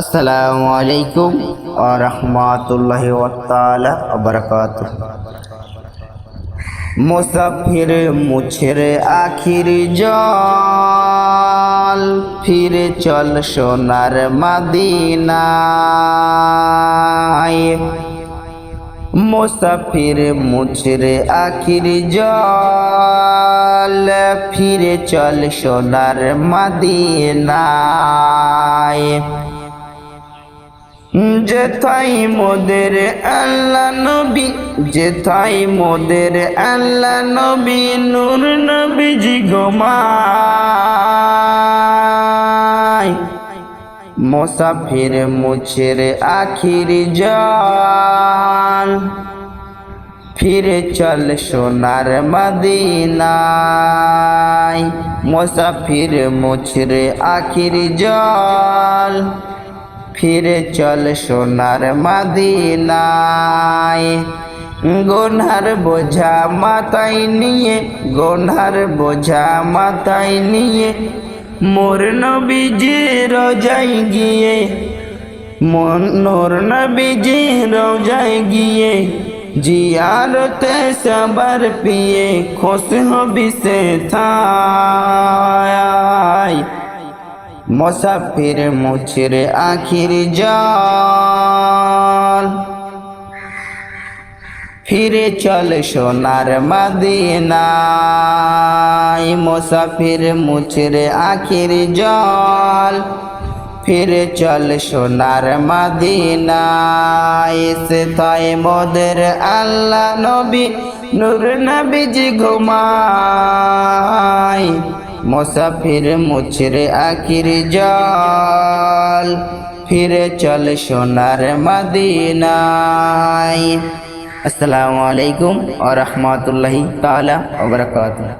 আসসালামু আলাইকুম ওয়া রাহমাতুল্লাহি ওয়া তাআলা ওয়া বারাকাতুহু। মুসাফির মুছের আখির জল, ফিরে চল সোনার মাদিনায়। মুসাফির মুছের আখির জল, ফিরে চল সোনার মাদিনায়। যেথাই মোদের আল্লাহ নবী যেথাই মোদের আল্লাহ নবী, নূর নবীজি গোমায় মোসাফির মুছের আখির জল, ফিরে চল সোনার মদিনায়। মোসাফির মুছের আখির জল ফিরে চল সোনার মাদিনায়। গোনার বোঝা মাথায় নিয়ে গোনার বোঝা মাথায় নিয়ে, মোর নবীজি রোজাই গিয়ে মোর নবীজি রোজাই গিয়ে, জিয়ারতে সবার পিয়ে খুশ হবি সে থায় মুসাফির মুছের আখির জল। ফিরে চল সোনার মদিনায়, মুসাফির মুছের আখির জল। ফিরে চল সোনার মদিনায় সে তাই মোদের আল্লাহ নবী, নূর নবীজি ঘুমায়। মুসাফির মুছরে আখির জল। ফিরে চল সোনার মদিনায়। আসসালামু আলাইকুম ওয়া রাহমাতুল্লাহি তালা ওয়া বারাকাতুহু।